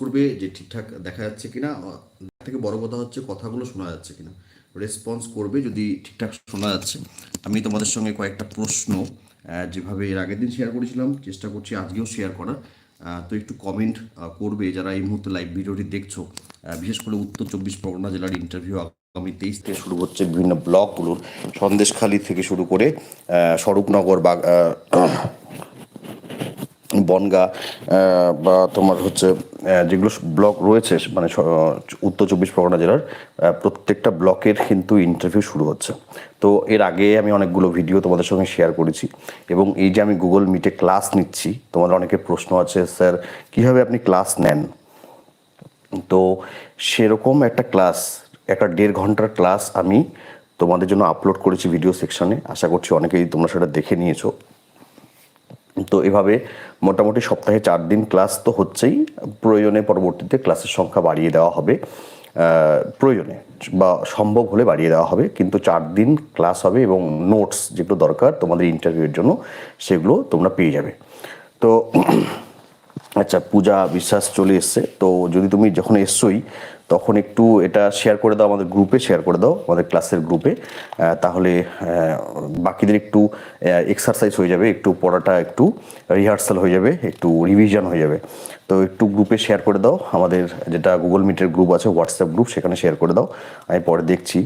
করবে যে ঠিকঠাক দেখা যাচ্ছে কিনা থেকে বড় কথা হচ্ছে কথাগুলো শোনা যাচ্ছে কিনা। রেসপন্স করবে যদি ঠিকঠাক শোনা যাচ্ছে। আমি তোমাদের সঙ্গে কয়েকটা প্রশ্ন যেভাবে এর আগের দিন শেয়ার করেছিলাম, চেষ্টা করছি আজকেও শেয়ার করার। তো একটু কমেন্ট করবে যারা এই মুহূর্তে লাইভ ভিডিওটি দেখছ। বিশেষ করে উত্তর চব্বিশ পরগনা জেলার ইন্টারভিউ আগামী তেইশ থেকে শুরু হচ্ছে বিভিন্ন ব্লকগুলোর সন্দেশখালী থেকে শুরু করে স্বরূপনগর বা বনগা বা তোমার হচ্ছে যেগুলো ব্লক রয়েছে মানে উত্তর চব্বিশ পরগনা জেলার প্রত্যেকটা ব্লকের কিন্তু ইন্টারভিউ শুরু হচ্ছে। তো এর আগে আমি অনেকগুলো ভিডিও তোমাদের সঙ্গে শেয়ার করেছি এবং এই যে আমি গুগল মিটে ক্লাস নিচ্ছি, তোমাদের অনেকের প্রশ্ন আছে, স্যার, কীভাবে আপনি ক্লাস নেন? তো সেরকম একটা ক্লাস একটা দেড় ঘণ্টার ক্লাস আমি তোমাদের জন্য আপলোড করেছি ভিডিও সেকশনে আশা করছি অনেকেই তোমরা সেটা দেখে নিয়েছো। তো এভাবে মোটামুটি সপ্তাহে চার দিন ক্লাস তো হচ্ছেই। প্রয়োজনে পরবর্তীতে ক্লাসের সংখ্যা বাড়িয়ে দেওয়া হবে। প্রয়োজনে বা সম্ভব হলে বাড়িয়ে দেওয়া হবে। কিন্তু চার দিন ক্লাস হবে এবং নোটস যেগুলো দরকার তোমাদের ইন্টারভিউয়ের জন্য, সেগুলো তোমরা পেয়ে যাবে। তো আচ্ছা পূজা বিশ্বাস চলে এসছে। তো যদি তুমি যখন এসছোই তখন একটু এটা শেয়ার করে দাও আমাদের গ্রুপে শেয়ার করে দাও আমাদের ক্লাসের গ্রুপে তাহলে বাকিদের একটু এক্সারসাইজ হয়ে যাবে, একটু পড়াটা একটু রিহার্সাল হয়ে যাবে, একটু রিভিশন হয়ে যাবে। তো একটু গ্রুপে শেয়ার করে দাও, আমাদের যেটা গুগল মিটের গ্রুপ আছে হোয়াটসঅ্যাপ গ্রুপ সেখানে শেয়ার করে দাও। আমি পরে দেখছি।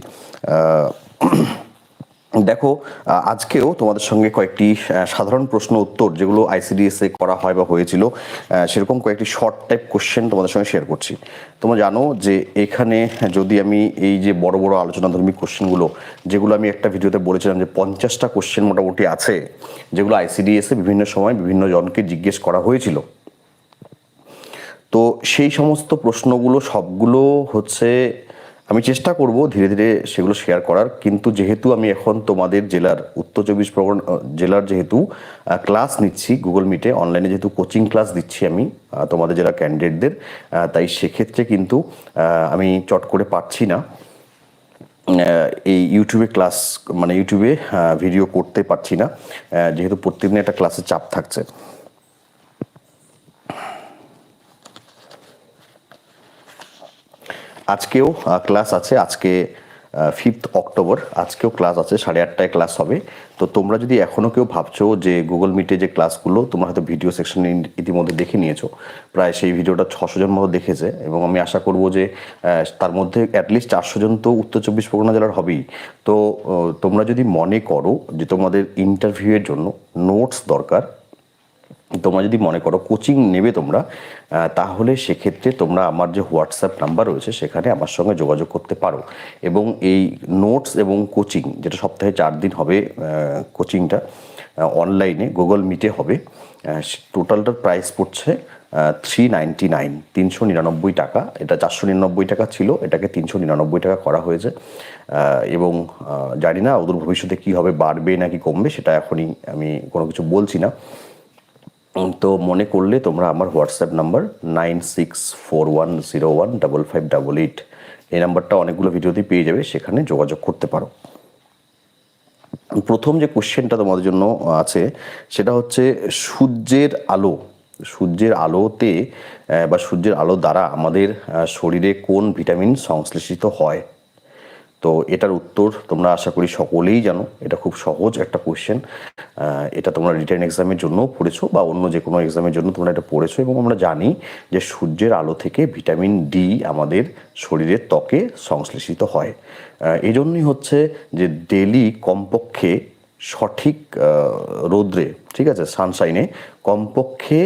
দেখো আজকেও তোমাদের সঙ্গে কয়েকটি সাধারণ প্রশ্ন উত্তর যেগুলো আইসিডিএসে করা হয় বা হয়েছিল সেরকম কয়েকটি শর্ট টাইপ কোশ্চেন তোমাদের সঙ্গে শেয়ার করছি। তোমরা জানো যে এখানে যদি আমি এই যে বড় বড় আলোচনাধর্মী কোশ্চেনগুলো যেগুলো আমি একটা ভিডিওতে বলেছিলাম যে পঞ্চাশটা কোশ্চেন মোটামুটি আছে, যেগুলো আইসিডিএসে বিভিন্ন সময় বিভিন্ন জনকে জিজ্ঞেস করা হয়েছিল। তো সেই সমস্ত প্রশ্নগুলো সবগুলো হচ্ছে আমি চেষ্টা করব ধীরে ধীরে সেগুলো শেয়ার করার। কিন্তু যেহেতু আমি এখন তোমাদের জেলার উত্তর চব্বিশ পরগনা জেলার যেহেতু ক্লাস নিচ্ছি গুগল মিটে অনলাইনে যেহেতু কোচিং ক্লাস দিচ্ছি আমি তোমাদের জেলা ক্যান্ডিডেটদের তাই সেক্ষেত্রে কিন্তু আমি চট করে পারছি না এই ইউটিউবে ক্লাস মানে ইউটিউবে ভিডিও করতে পারছি না যেহেতু প্রত্যেকদিন একটা ক্লাসের চাপ থাকছে। আজকেও ক্লাস আছে, আজকে ফিফথ অক্টোবর আজকেও ক্লাস আছে, সাড়ে আটটায় ক্লাস হবে। তো তোমরা যদি এখনও কেউ ভাবছ যে গুগল মিটে যে ক্লাসগুলো তোমরা হয়তো ভিডিও সেকশনে ইতিমধ্যে দেখে নিয়েছো। প্রায় সেই ভিডিওটা ছশো জন মতো দেখেছে এবং আমি আশা করব যে তার মধ্যে অ্যাটলিস্ট চারশো জন তো উত্তর চব্বিশ পরগনা জেলার হবেই। তো তোমরা যদি মনে করো যে তোমাদের ইন্টারভিউয়ের জন্য নোটস দরকার তোমরা যদি মনে করো কোচিং নেবে তোমরা তাহলে সেক্ষেত্রে তোমরা আমার যে হোয়াটসঅ্যাপ নাম্বার রয়েছে সেখানে আমার সঙ্গে যোগাযোগ করতে পারো। এবং এই নোটস এবং কোচিং যেটা সপ্তাহে চার দিন হবে কোচিংটা অনলাইনে গুগল মিটে হবে টোটালটার প্রাইস পড়ছে থ্রি নাইনটি নাইন তিনশো নিরানব্বই টাকা। এটা চারশো নিরানব্বই টাকা ছিল, এটাকে তিনশো নিরানব্বই টাকা করা হয়েছে। এবং জানি না অদূর ভবিষ্যতে কী হবে, বাড়বে নাকি কমবে, সেটা এখনই আমি কোনো কিছু বলছি না। তো মনে করলে তোমরা আমার WhatsApp number nine six four one zero one double five double eight. এই নাম্বারটা অনেকগুলো ভিডিওতেই পেয়ে যাবে, সেখানে যোগাযোগ করতে পারো। প্রথম যে কোশ্চেনটা তোমাদের জন্য আছে, সেটা হচ্ছে সূর্যের আলো, সূর্যের আলোতে বা সূর্যের আলো দ্বারা আমাদের শরীরে কোন ভিটামিন সংশ্লেষিত হয়? তো এটার উত্তর তোমরা আশা করি সকলেই জানো। এটা খুব সহজ একটা কোয়েশ্চেন এটা তোমরা রিটার্ন এক্সামের জন্য পড়েছো বা অন্য যে কোনো এক্সামের জন্য তোমরা এটা পড়েছো এবং আমরা জানি যে সূর্যের আলো থেকে ভিটামিন ডি আমাদের শরীরের ত্বকে সংশ্লেষিত হয়। এই জন্যই হচ্ছে যে ডেলি কমপক্ষে সঠিক রৌদ্রে, ঠিক আছে সানশাইনে কমপক্ষে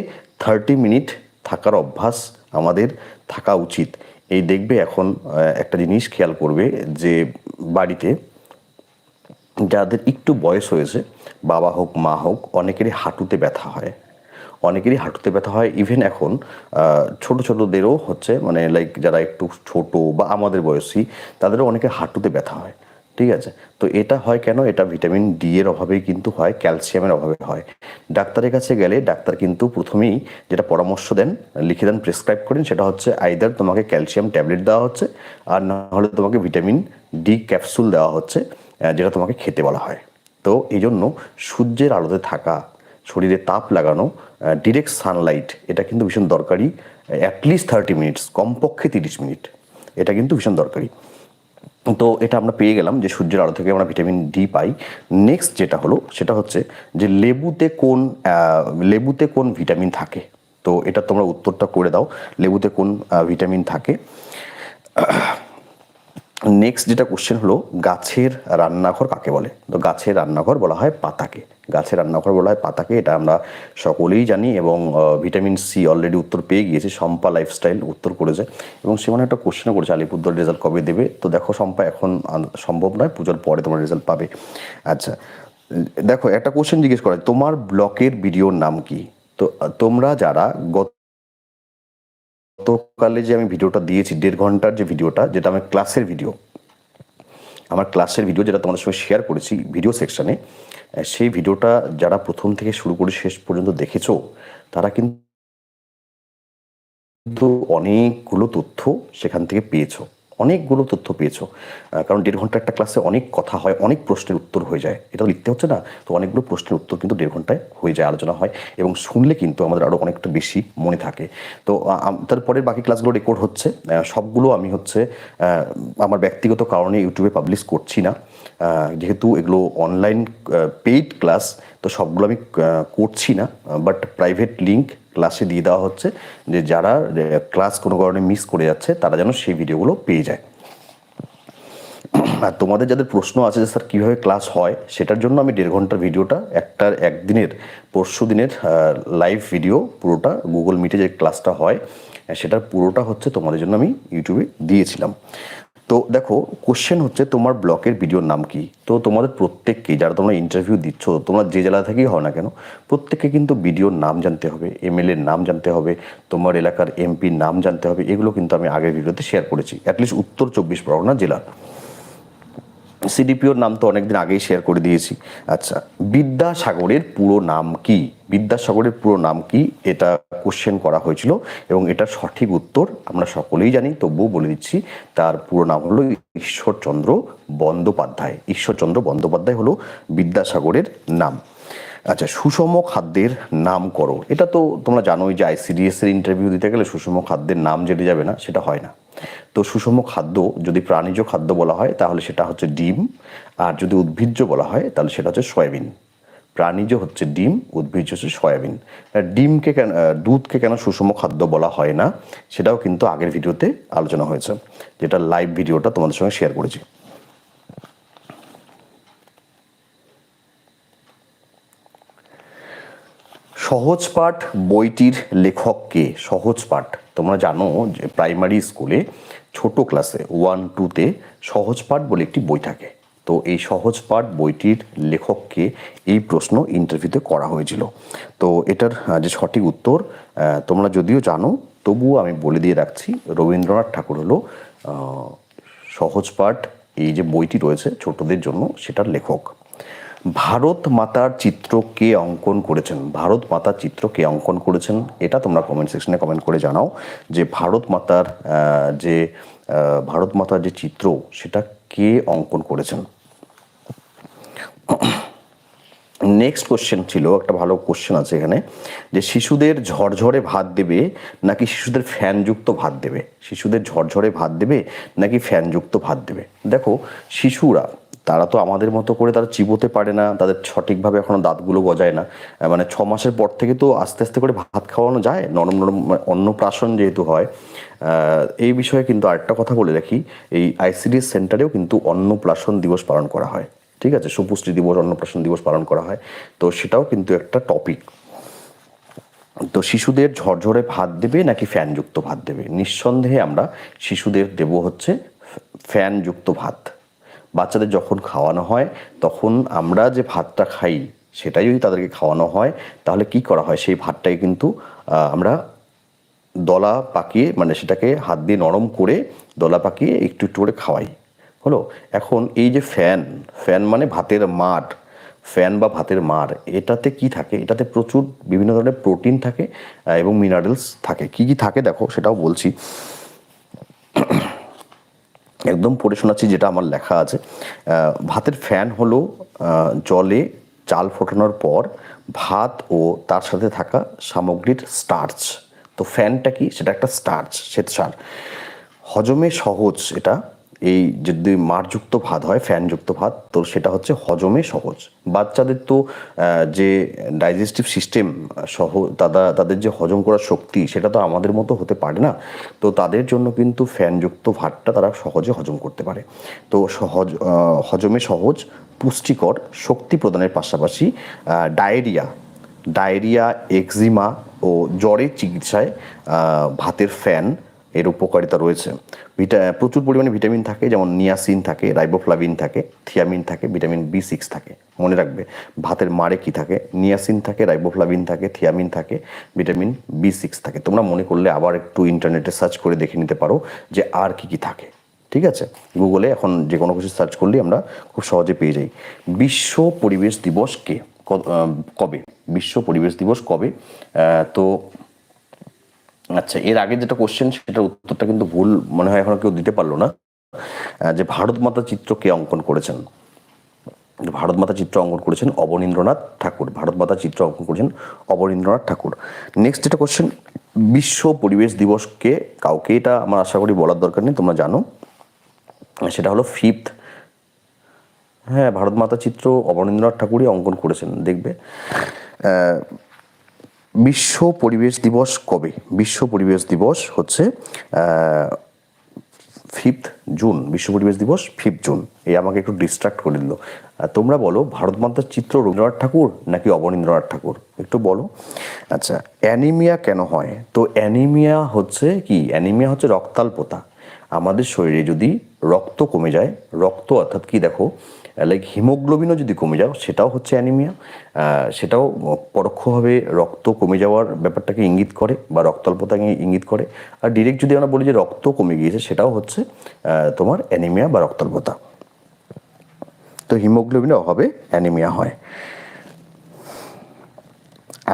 থার্টি মিনিট থাকার অভ্যাস আমাদের থাকা উচিত। এই দেখবে এখন একটা জিনিস খেয়াল করবে যে বাড়িতে যাদের একটু বয়স হয়েছে, বাবা হোক, মা হোক, অনেকেরই হাঁটুতে ব্যথা হয়। অনেকেরই হাঁটুতে ব্যথা হয় ইভেন এখন ছোটো ছোট ছোটদেরও হচ্ছে মানে লাইক যারা একটু ছোট বা আমাদের বয়সী, তাদেরও অনেকে হাঁটুতে ব্যথা হয়। ঠিক আছে? তো এটা হয় কেন? এটা ভিটামিন ডি এর অভাবেই কিন্তু হয় ক্যালসিয়ামের অভাবে হয়। ডাক্তারের কাছে গেলে ডাক্তার কিন্তু প্রথমেই যেটা পরামর্শ দেন, লিখে দেন প্রেসক্রাইব করেন, সেটা হচ্ছে আইদার তোমাকে ক্যালসিয়াম ট্যাবলেট দেওয়া হচ্ছে, আর না হলে তোমাকে ভিটামিন ডি ক্যাপসুল দেওয়া হচ্ছে যেটা তোমাকে খেতে বলা হয়। তো এই জন্য সূর্যের আলোতে থাকা, শরীরে তাপ লাগানো ডিরেক্ট সানলাইট এটা কিন্তু ভীষণ দরকারি অ্যাটলিস্ট থার্টি মিনিটস কমপক্ষে তিরিশ মিনিট এটা কিন্তু ভীষণ দরকারি। তো এটা আমরা পেয়ে গেলাম যে সূর্যের আলো থেকে আমরা ভিটামিন ডি পাই। নেক্সট যেটা হলো, সেটা হচ্ছে যে লেবুতে কোন লেবুতে কোন ভিটামিন থাকে? তো এটা তোমরা উত্তরটা করে দাও, লেবুতে কোন ভিটামিন থাকে। নেক্সট যেটা কোশ্চেন হলো, গাছের রান্নাঘর কাকে বলে? তো গাছের রান্নাঘর বলা হয় পাতাকে। গাছের রান্নাঘর বলা হয় পাতাকে, এটা আমরা সকলেই জানি এবং ভিটামিন সি অলরেডি উত্তর পেয়ে গিয়েছে। শম্পা লাইফস্টাইল উত্তর করেছে। এবং সেখানে একটা কোশ্চেনও করেছে, আলিপুরদুয়ার রেজাল্ট কবে দেবে? তো দেখো শম্পা, এখন সম্ভব নয়, পুজোর পরে তোমার রেজাল্ট পাবে। আচ্ছা দেখো একটা কোশ্চেন জিজ্ঞেস করা, তোমার ব্লকের ভিডিওর নাম কি? তো তোমরা যারা গত গতকালে যে আমি ভিডিওটা দিয়েছি, দেড় ঘণ্টার যে ভিডিওটা, যেটা আমার ক্লাসের ভিডিও, আমার ক্লাসের ভিডিও যেটা তোমাদের সঙ্গে শেয়ার করেছি ভিডিও সেকশানে সেই ভিডিওটা যারা প্রথম থেকে শুরু করে শেষ পর্যন্ত দেখেছ, তারা কিন্তু অনেকগুলো তথ্য সেখান থেকে পেয়েছ। অনেকগুলো তথ্য পেয়েছ। কারণ দেড় ঘণ্টা একটা ক্লাসে অনেক কথা হয়, অনেক প্রশ্নের উত্তর হয়ে যায়। এটা লিখতে হচ্ছে না। তো অনেকগুলো প্রশ্নের উত্তর কিন্তু দেড় ঘন্টায় হয়ে যায় আলোচনা হয় এবং শুনলে কিন্তু আমাদের আরও অনেকটা বেশি মনে থাকে। তো তারপরে বাকি ক্লাসগুলো রেকর্ড হচ্ছে। সবগুলো আমি হচ্ছে আমার ব্যক্তিগত কারণে ইউটিউবে পাবলিশ করছি না। যেহেতু এগুলো অনলাইন পেইড ক্লাস তো সবগুলো আমি করছি না বাট প্রাইভেট লিঙ্ক ক্লাসে দিয়ে দেওয়া হচ্ছে যে যারা ক্লাস কোনো কারণে মিস করে যাচ্ছে, তারা যেন সেই ভিডিওগুলো পেয়ে যায়। আর তোমাদের যাদের প্রশ্ন আছে যে, স্যার, কীভাবে ক্লাস হয়? সেটার জন্য আমি দেড় ঘণ্টার ভিডিওটা একটা একদিনের, পরশু দিনের লাইভ ভিডিও পুরোটা গুগল মিটে যে ক্লাসটা হয়, সেটার পুরোটা হচ্ছে তোমাদের জন্য আমি ইউটিউবে দিয়েছিলাম। তো দেখো কোশ্চেন হচ্ছে তোমার ব্লকের ভিডিওর নাম কি? তো তোমাদের প্রত্যেককে, যারা তোমরা ইন্টারভিউ দিচ্ছ, তোমরা যে জেলা থেকেই হও না কেন, প্রত্যেককে কিন্তু ভিডিওর নাম জানতে হবে এমএলএ এর নাম জানতে হবে, তোমার এলাকার এমপির নাম জানতে হবে, এগুলো কিন্তু আমি আগের ভিডিওতে শেয়ার করেছি। অ্যাটলিস্ট উত্তর চব্বিশ পরগনা জেলা সিডিপিওর নাম তো অনেকদিন আগেই শেয়ার করে দিয়েছি। আচ্ছা বিদ্যাসাগরের পুরো নাম কি? বিদ্যাসাগরের পুরো নাম কি? এটা কোশ্চেন করা হয়েছিল এবং এটা সঠিক উত্তর আমরা সকলেই জানি, তবুও বলে দিচ্ছি, তার পুরো নাম হলো ঈশ্বরচন্দ্র বন্দ্যোপাধ্যায়। ঈশ্বরচন্দ্র বন্দ্যোপাধ্যায় হলো বিদ্যাসাগরের নাম। আচ্ছা সুষম খাদ্যের নাম করো। এটা তো তোমরা জানোই যে আইসিডিএস এর ইন্টারভিউ দিতে গেলে সুষম খাদ্যের নাম যেতে যাবে না, সেটা হয় না। তো সুষম খাদ্য যদি প্রাণীজ খাদ্য বলা হয়, তাহলে সেটা হচ্ছে ডিম। আর যদি উদ্ভিজ্জ বলা হয়, তাহলে সেটা হচ্ছে সয়াবিন। প্রাণীজ হচ্ছে ডিম, উদ্ভিজ্জ হচ্ছে সয়াবিন। ডিমকে কেন দুধকে কেন সুষম খাদ্য বলা হয় না, সেটাও কিন্তু আগের ভিডিওতে আলোচনা হয়েছে, যেটা লাইভ ভিডিওটা তোমাদের সঙ্গে শেয়ার করেছি। সহজ পাঠ বইটির লেখক কে? সহজ পাঠ। তোমরা জানো যে প্রাইমারি স্কুলে ছোট ক্লাসে ওয়ান টুতে সহজ পাঠ বলে একটি বই থাকে। তো এই সহজ পাঠ বইটির লেখককে এই প্রশ্ন ইন্টারভিউতে করা হয়েছিল। তো এটার যে সঠিক উত্তর তোমরা যদিও জানো, তবুও আমি বলে দিয়ে রাখছি, রবীন্দ্রনাথ ঠাকুর হলো সহজ পাঠ এই যে বইটি রয়েছে ছোটদের জন্য সেটার লেখক। ভারত মাতার চিত্র কে অঙ্কন করেছেন? ভারত মাতার চিত্র কে অঙ্কন করেছেন? এটা তোমরা কমেন্ট সেকশনে কমেন্ট করে জানাও যে ভারত মাতার যে ভারত মাতার যে চিত্র, সেটা কে অঙ্কন করেছেন? নেক্সট কোশ্চেন ছিল, একটা ভালো কোশ্চেন আছে এখানে, যে শিশুদের ঝরঝরে ভাত দেবে নাকি শিশুদের ফ্যানযুক্ত ভাত দেবে? শিশুদের ঝরঝরে ভাত দেবে নাকি ফ্যানযুক্ত ভাত দেবে? দেখো, শিশুরা তারা তো আমাদের মতো করে তারা চিবোতে পারে না, তাদের সঠিকভাবে এখনও দাঁতগুলো গজায় না। মানে ছ মাসের পর থেকে তো আস্তে আস্তে করে ভাত খাওয়ানো যায়, নরম নরম মানে অন্নপ্রাশন যেহেতু হয়। এই বিষয়ে কিন্তু আরেকটা কথা বলে রাখি, এই আইসিডিএস সেন্টারেও কিন্তু অন্নপ্রাশন দিবস পালন করা হয়। ঠিক আছে? সুপুষ্টি দিবস অন্নপ্রাশন দিবস পালন করা হয়। তো সেটাও কিন্তু একটা টপিক তো শিশুদের ঝরঝরে ভাত দেবে নাকি ফ্যানযুক্ত ভাত দেবে? নিঃসন্দেহে আমরা শিশুদের দেব হচ্ছে ফ্যানযুক্ত ভাত। বাচ্চাদের যখন খাওয়ানো হয়, তখন আমরা যে ভাতটা খাই সেটাই যদি তাদেরকে খাওয়ানো হয়, তাহলে কি করা হয়? সেই ভাতটাই কিন্তু আমরা দলা পাকিয়ে মানে সেটাকে হাত দিয়ে নরম করে দলা পাকিয়ে একটু একটু করে খাওয়াই। হলো? এখন এই যে ফ্যান ফ্যান মানে ভাতের মাঠ। ফ্যান বা ভাতের মার, এটাতে কি থাকে? এটাতে প্রচুর বিভিন্ন ধরনের প্রোটিন থাকে এবং মিনারেলস থাকে। কি কি থাকে দেখো, সেটাও বলছি। একদম পড়ে শোনাচ্ছি যেটা আমার লেখা আছে। ভাতের ফ্যান হলো জলে চাল ফোটানোর পর ভাত ও তার সাথে থাকা সামগ্রীর স্টার্চ তো ফ্যানটা কি? সেটা একটা স্টার্চ শ্বেতসার। হজমে সহজ এটা। এই যদি মারযুক্ত ভাত হয়, ফ্যানযুক্ত ভাত, তো সেটা হচ্ছে হজমে সহজ। বাচ্চাদের তো যে ডাইজেস্টিভ সিস্টেম সহ তারা তাদের যে হজম করার শক্তি, সেটা তো আমাদের মতো হতে পারে না। তো তাদের জন্য কিন্তু ফ্যানযুক্ত ভাতটা তারা সহজে হজম করতে পারে। তো সহজ হজমে সহজ, পুষ্টিকর, শক্তি প্রদানের পাশাপাশি ডায়েরিয়া, ডায়রিয়া এক্সিমা ও জ্বরের চিকিৎসায় ভাতের ফ্যান এর উপকারিতা রয়েছে। ভিটা, প্রচুর পরিমাণে ভিটামিন থাকে, যেমন নিয়াসিন থাকে, রাইবোফ্লাভিন থাকে, থিয়ামিন থাকে, ভিটামিন বি সিক্স থাকে। মনে রাখবে, ভাতের মারে কি থাকে? নিয়াসিন থাকে, রাইবোফ্লাভিন থাকে, থিয়ামিন থাকে, ভিটামিন বি সিক্স থাকে। তোমরা মনে করলে আবার একটু ইন্টারনেটে সার্চ করে দেখে নিতে পারো যে আর কি কি থাকে। ঠিক আছে? গুগলে এখন যে কোনো কিছু সার্চ করলেই আমরা খুব সহজে পেয়ে যাই। বিশ্ব পরিবেশ দিবস কে? কবে? বিশ্ব পরিবেশ দিবস কবে? তো আচ্ছা এর আগে যেটা কোশ্চেন সেটার উত্তরটা কিন্তু ভুল মনে হয় এখনও কেউ দিতে পারল না। যে ভারত মাতা চিত্র কে অঙ্কন করেছেন? ভারত মাতা চিত্র অঙ্কন করেছেন অবনীন্দ্রনাথ ঠাকুর। ভারত মাতা চিত্র অঙ্কন করেছেন অবনীন্দ্রনাথ ঠাকুর। নেক্সট যেটা কোশ্চেন বিশ্ব পরিবেশ দিবসকে কাউকে? এটা আমার আশা করি বলার দরকার নেই, তোমরা জানো। সেটা হলো ফিফথ হ্যাঁ ভারত মাতা চিত্র অবনীন্দ্রনাথ ঠাকুরই অঙ্কন করেছেন, দেখবে। বিশ্ব পরিবেশ দিবস কবে? বিশ্ব পরিবেশ দিবস হচ্ছে ফিফথ জুন বিশ্ব পরিবেশ দিবস ফিফথ জুন এই আমাকে একটু ডিস্ট্রাক্ট করে দিল। তোমরা বলো, ভারত মাতার চিত্র রবীন্দ্রনাথ ঠাকুর নাকি অবনীন্দ্রনাথ ঠাকুর? একটু বলো। আচ্ছা অ্যানিমিয়া কেন হয়? তো অ্যানিমিয়া হচ্ছে কি? অ্যানিমিয়া হচ্ছে রক্তাল্পতা। আমাদের শরীরে যদি রক্ত কমে যায়, রক্ত অর্থাৎ কি দেখো? লাইক হিমোগ্লোবিনও যদি কমে যাও, সেটাও হচ্ছে অ্যানিমিয়া সেটাও পরোক্ষভাবে রক্ত কমে যাওয়ার ব্যাপারটাকে ইঙ্গিত করে বা রক্তাল্পতাকে ইঙ্গিত করে। আর ডিরেক্ট যদি আমরা বলি যে রক্ত কমে গিয়েছে, সেটাও হচ্ছে তোমার অ্যানিমিয়া বা রক্তাল্পতা। তো হিমোগ্লোবিনের অভাবে অ্যানিমিয়া হয়।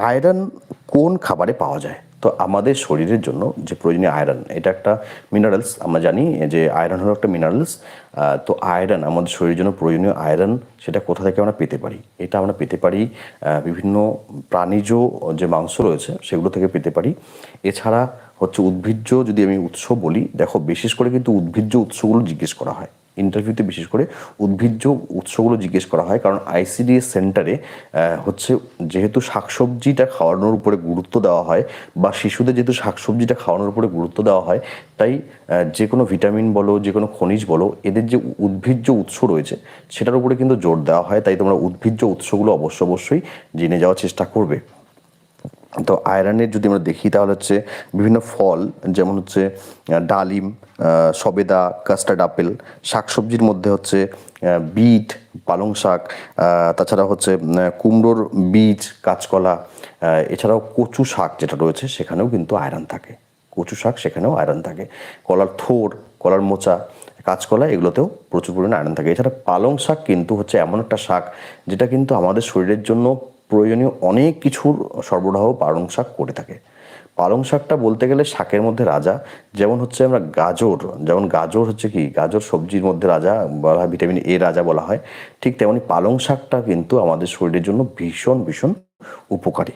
আয়রন কোন খাবারে পাওয়া যায়? তো আমাদের শরীরের জন্য যে প্রয়োজনীয় আয়রন, এটা একটা মিনারেলস আমরা জানি যে আয়রন হলো একটা মিনারেলস তো আয়রন, আমাদের শরীরের জন্য প্রয়োজনীয় আয়রন, সেটা কোথা থেকে আমরা পেতে পারি? এটা আমরা পেতে পারি বিভিন্ন প্রাণীজ যে মাংস রয়েছে, সেগুলো থেকে পেতে পারি। এছাড়া হচ্ছে উদ্ভিজ্জ যদি আমি উৎস বলি, দেখো বিশেষ করে কিন্তু উদ্ভিজ্জ উৎসগুলো জিজ্ঞেস করা হয়। ইন্টারভিউতে বিশেষ করে উদ্ভিজ্জ উৎসগুলো জিজ্ঞেস করা হয়। কারণ আইসিডিএস সেন্টারে হচ্ছে যেহেতু শাকসবজিটা খাওয়ানোর উপরে গুরুত্ব দেওয়া হয় বা শিশুদের যেহেতু শাকসবজিটা খাওয়ানোর উপরে গুরুত্ব দেওয়া হয়, তাই যে কোনো ভিটামিন বলো, যে কোনো খনিজ বলো, এদের যে উদ্ভিজ্জ উৎস রয়েছে সেটার উপরে কিন্তু জোর দেওয়া হয়। তাই তোমরা উদ্ভিজ্জ উৎসগুলো অবশ্য অবশ্যই জেনে যাওয়ার চেষ্টা করবে। তো আয়রনের যদি আমরা দেখি, তাহলে হচ্ছে বিভিন্ন ফল, যেমন হচ্ছে ডালিম সবেদা কাস্টার্ড আপেল শাকসবজির মধ্যে হচ্ছে বিট, পালং শাক তাছাড়া হচ্ছে কুমড়োর বীজ, কাঁচকলা এছাড়াও কচু শাক যেটা রয়েছে সেখানেও কিন্তু আয়রন থাকে। কচু শাক সেখানেও আয়রন থাকে। কলার থোর, কলার মোচা, কাঁচকলা এগুলোতেও প্রচুর পরিমাণে আয়রন থাকে। এছাড়া পালং শাক কিন্তু হচ্ছে এমন একটা শাক যেটা কিন্তু আমাদের শরীরের জন্য প্রয়োজনীয় অনেক কিছুর সরবরাহ পালং শাক করে থাকে। পালং শাকটা বলতে গেলে শাকের মধ্যে রাজা, যেমন হচ্ছে আমরা গাজর, যেমন গাজর হচ্ছে কি, গাজর সবজির মধ্যে রাজা বলা ভিটামিন এ রাজা বলা হয়, ঠিক তেমনি পালং শাকটা কিন্তু আমাদের শরীরের জন্য ভীষণ ভীষণ উপকারী।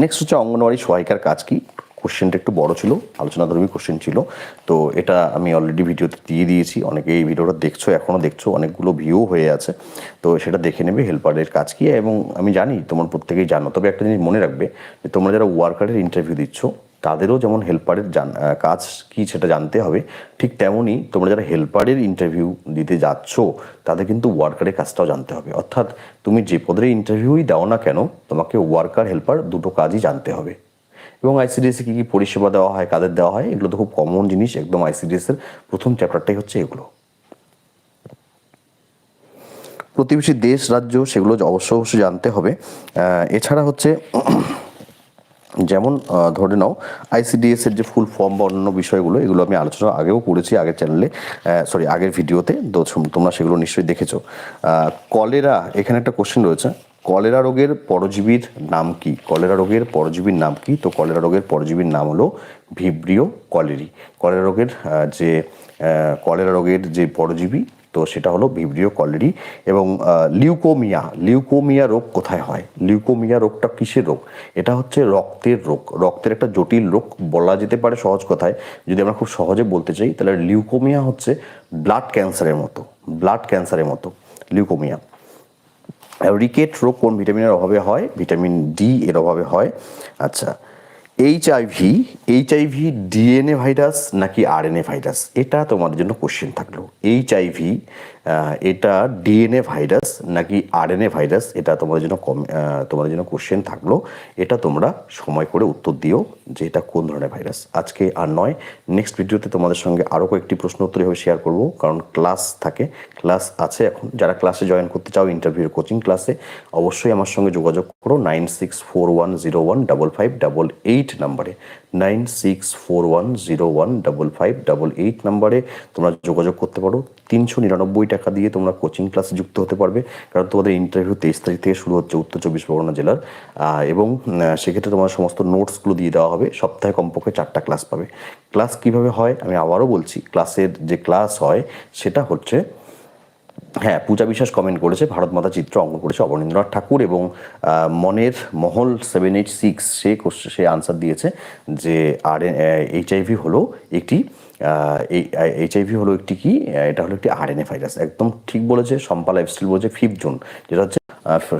নেক্সট হচ্ছে অঙ্গনওয়াড়ি সহায়িকার কাজ কি? কোশ্চেনটা একটু বড় ছিল, আলোচনাধর্মী কোশ্চেন ছিল। তো এটা আমি অলরেডি ভিডিওতে দিয়ে দিয়েছি, অনেকে এই ভিডিওটা দেখছ এখনও দেখছ, অনেকগুলো ভিউ হয়ে আছে। তো সেটা দেখে নেবে হেল্পারের কাজ কি, এবং আমি জানি তোমার প্রত্যেকেই জানো, তবে একটা জিনিস মনে রাখবে যে তোমরা যারা ওয়ার্কারের ইন্টারভিউ দিচ্ছ, তাদেরও যেমন হেল্পারের কাজ কি সেটা জানতে হবে, ঠিক তেমনই তোমরা যারা হেল্পারের ইন্টারভিউ দিতে যাচ্ছ, তাদের কিন্তু ওয়ার্কারের কাজটাও জানতে হবে। অর্থাৎ তুমি যে পদের ইন্টারভিউই দাও না কেন, তোমাকে ওয়ার্কার হেল্পার দুটো কাজই জানতে হবে। এবং আইসিডিএসে কী কী পরিষেবা দেওয়া হয়, কাদের দেওয়া হয়, এগুলো তো খুব কমন জিনিস। একদম আইসিডিএস এর প্রথম চ্যাপ্টারটাই হচ্ছে এগুলো। প্রতিবেশী দেশ, রাজ্য, সেগুলো অবশ্য অবশ্যই জানতে হবে। এছাড়া হচ্ছে যেমন ধরে নাও আইসিডিএস এর যে ফুল ফর্ম বা অন্যান্য বিষয়গুলো, এগুলো আমি আলোচনা আগেও করেছি, আগের চ্যানেলে সরি আগের ভিডিওতে তোমরা সেগুলো নিশ্চয়ই দেখেছ। কলেরা, এখানে একটা কোশ্চেন রয়েছে। কলেরা রোগের পরজীবীর নাম কি? কলেরা রোগের পরজীবীর নাম কি? তো কলেরা রোগের পরজীবীর নাম হলো ভিব্রিও কলেরি। কলেরা রোগের যে কলেরা রোগের যে পরজীবী, তো সেটা হলো ভিব্রিও কলেরি এবং লিউকোমিয়া। লিউকোমিয়া রোগ কোথায় হয়? লিউকোমিয়া রোগটা কিসের রোগ? এটা হচ্ছে রক্তের রোগ। রক্তের একটা জটিল রোগ বলা যেতে পারে সহজ কথায়। যদি আমরা খুব সহজে বলতে চাই, তাহলে লিউকোমিয়া হচ্ছে ব্লাড ক্যান্সারের মতো। ব্লাড ক্যান্সারের মতো লিউকোমিয়া। রিকেট রোগ কোন ভিটামিনের অভাবে হয়? ভিটামিন ডি এর অভাবে হয়। আচ্ছা H I V H I V DNA virus নাকি আর এন এ ভাইরাস এটা তোমাদের জন্য কোশ্চেন থাকল। এইচ আইভি এটা ডিএনএ ভাইরাস নাকি আরএনএ ভাইরাস, এটা তোমাদের জন্য কম তোমাদের জন্য কোশ্চেন থাকল। এটা তোমরা সময় করে উত্তর দিও যে এটা কোন ধরনের ভাইরাস। আজকে আর নয় নেক্সট ভিডিওতে তোমাদের সঙ্গে আরও কয়েকটি প্রশ্ন উত্তর এভাবে শেয়ার করব, কারণ ক্লাস থাকে ক্লাস আছে এখন। যারা ক্লাসে জয়েন করতে চাও ইন্টারভিউর কোচিং ক্লাসে অবশ্যই আমার সঙ্গে যোগাযোগ করো nine six four one zero one double five double eight নাম্বারে nine six four one zero one double five double eight নাম্বারে তোমরা যোগাযোগ করতে পারো। তিনশো নিরানব্বই টাকা দিয়ে তোমরা কোচিং ক্লাসে যুক্ত হতে পারবে, কারণ তোমাদের ইন্টারভিউ তেইশ তারিখ থেকে শুরু হচ্ছে উত্তর চব্বিশ পরগনা জেলার। এবং সেক্ষেত্রে তোমার সমস্ত নোটসগুলো দিয়ে দেওয়া হবে, সপ্তাহে কমপক্ষে চারটা ক্লাস পাবে। ক্লাস কীভাবে হয় আমি আবারও বলছি, ক্লাসের যে ক্লাস হয় সেটা হচ্ছে হ্যাঁ পূজা বিশ্বাস কমেন্ট করেছে, ভারত মাতা চিত্র অঙ্কন করেছে অবনীন্দ্রনাথ ঠাকুর এবং মনের মহল সেভেন এইট সিক্স সে সে আনসার দিয়েছে যে আর এইচআইভি হলো একটি এইচআইভি হলো একটি কি? এটা হলো একটি আরএনএ ভাইরাস একদম ঠিক বলেছে, সম্পা লাইফস্টাইল বলছে ফিফথ জুন যেটা হচ্ছে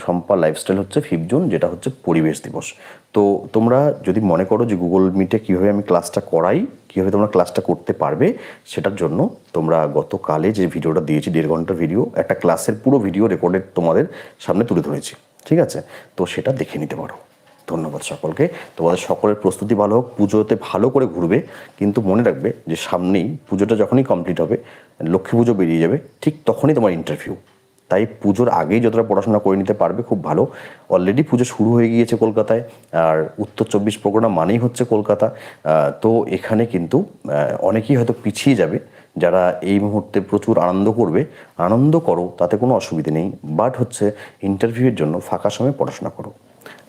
সম্পা লাইফস্টাইল হচ্ছে ফিফথ জুন যেটা হচ্ছে পরিবেশ দিবস। তো তোমরা যদি মনে করো যে গুগল মিটে কীভাবে আমি ক্লাসটা করাই, কীভাবে তোমরা ক্লাসটা করতে পারবে, সেটার জন্য তোমরা গতকালে যে ভিডিওটা দিয়েছি, দেড় ঘণ্টার ভিডিও একটা ক্লাসের পুরো ভিডিও রেকর্ডেড তোমাদের সামনে তুলে ধরেছি। ঠিক আছে? তো সেটা দেখে নিতে পারো। ধন্যবাদ সকলকে। তোমাদের সকলের প্রস্তুতি ভালো হোক, পুজোতে ভালো করে ঘুরবে, কিন্তু মনে রাখবে যে সামনেই পুজোটা যখনই কমপ্লিট হবে, লক্ষ্মী পুজো বেরিয়ে যাবে, ঠিক তখনই তোমার ইন্টারভিউ তাই পুজোর আগেই যতটা পড়াশোনা করে নিতে পারবে খুব ভালো। অলরেডি পুজো শুরু হয়ে গিয়েছে কলকাতায়, আর উত্তর চব্বিশ পরগনা মানেই হচ্ছে কলকাতা। তো এখানে কিন্তু অনেকেই হয়তো পিছিয়ে যাবে, যারা এই মুহূর্তে প্রচুর আনন্দ করবে। আনন্দ করো, তাতে কোনো অসুবিধে নেই। বাট হচ্ছে ইন্টারভিউয়ের জন্য ফাঁকা সময় পড়াশোনা করো।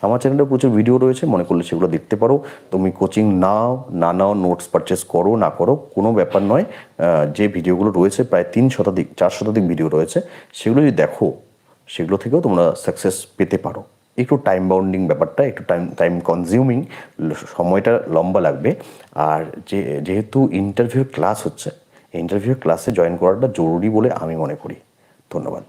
আমার চ্যানেলে প্রচুর ভিডিও রয়েছে, মনে করলে সেগুলো দেখতে পারো। তুমি কোচিং নাও, না নাও নোটস পারচেস করো, না করো, কোনো ব্যাপার নয়। যে ভিডিওগুলো রয়েছে, প্রায় তিন শতাধিক, চার শতাধিক ভিডিও রয়েছে, সেগুলো যদি দেখো, সেগুলো থেকেও তোমরা সাকসেস পেতে পারো। একটু টাইম বাউন্ডিং ব্যাপারটা, একটু টাইম টাইম কনজিউমিং সময়টা লম্বা লাগবে। আর যে, যেহেতু ইন্টারভিউ ক্লাস হচ্ছে ইন্টারভিউ ক্লাসে জয়েন করাটা জরুরি বলে আমি মনে করি। ধন্যবাদ।